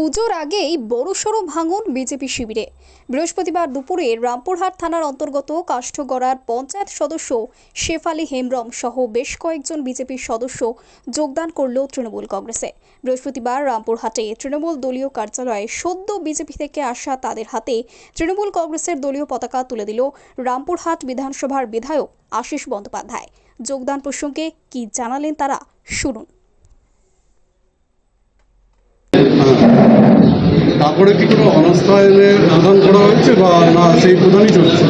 পুজোর আগেই বড়সড় ভাঙন বিজেপি শিবিরে। বৃহস্পতিবার দুপুরে রামপুরহাট থানার অন্তর্গত কাষ্ঠগড়ার পঞ্চায়েত সদস্য শেফালি হেমব্রম সহ বেশ কয়েকজন বিজেপির সদস্য যোগদান করল তৃণমূল কংগ্রেসে। বৃহস্পতিবার রামপুরহাটে তৃণমূল দলীয় কার্যালয়ে সদ্য বিজেপি থেকে আসা তাদের হাতে তৃণমূল কংগ্রেসের দলীয় পতাকা তুলে দিল রামপুরহাট বিধানসভার বিধায়ক আশিস বন্দ্যোপাধ্যায়। যোগদান প্রসঙ্গে কি জানালেন তারা, শুনুন। তারপরে কি কোনো অনাস্থা এনে প্রদান করা হয়েছে বা না সেই প্রদানই চলছে?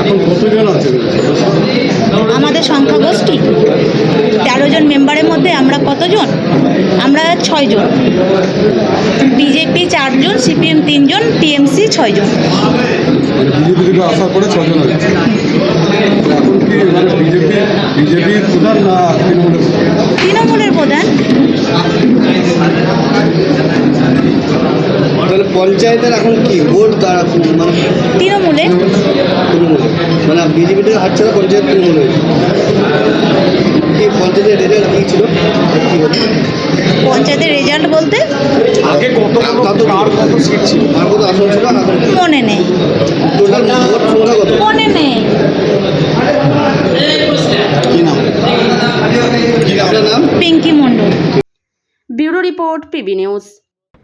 এখন কতজন আছে? আমাদের সংখ্যাগোষ্ঠী তেরো জন মেম্বারের মধ্যে আমরা কতজন? আমরা ছয়জন বিজেপি চারজন সিপিএম তিনজন টিএমসি ছয়জন। মানে বিজেপি থেকে আসার পরে ছজন হয়েছে। এখন কি মানে বিজেপি বিজেপির প্রধান না তৃণমূলের পঞ্চায়েতের এখন কি? ভোট তারা মানে তৃণমূলে। তৃণমূল। মানে বিজেপিতে হারছে না পঞ্চায়েত তৃণমূল হয়েছে। কি পঞ্চায়েতের রেজাল্ট কী ছিল? কী হলো পঞ্চায়েতের রেজাল্ট বলতে? আগে কত কত কার কত সিট ছিল? আর কত আসন ছিল মনে নেই। টোটাল ভোট সংখ্যা কত? মনে নেই। কি নাম? কি আপনার নাম? Pinky Mondal. Bureau report PB news.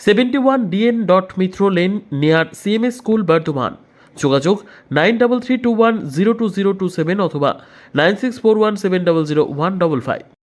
seventy one DN dot Mitra lane near CMS school Bardhaman যোগাযোগ nine double three two one zero two zero two seven অথবা nine six four one seven double zero one double five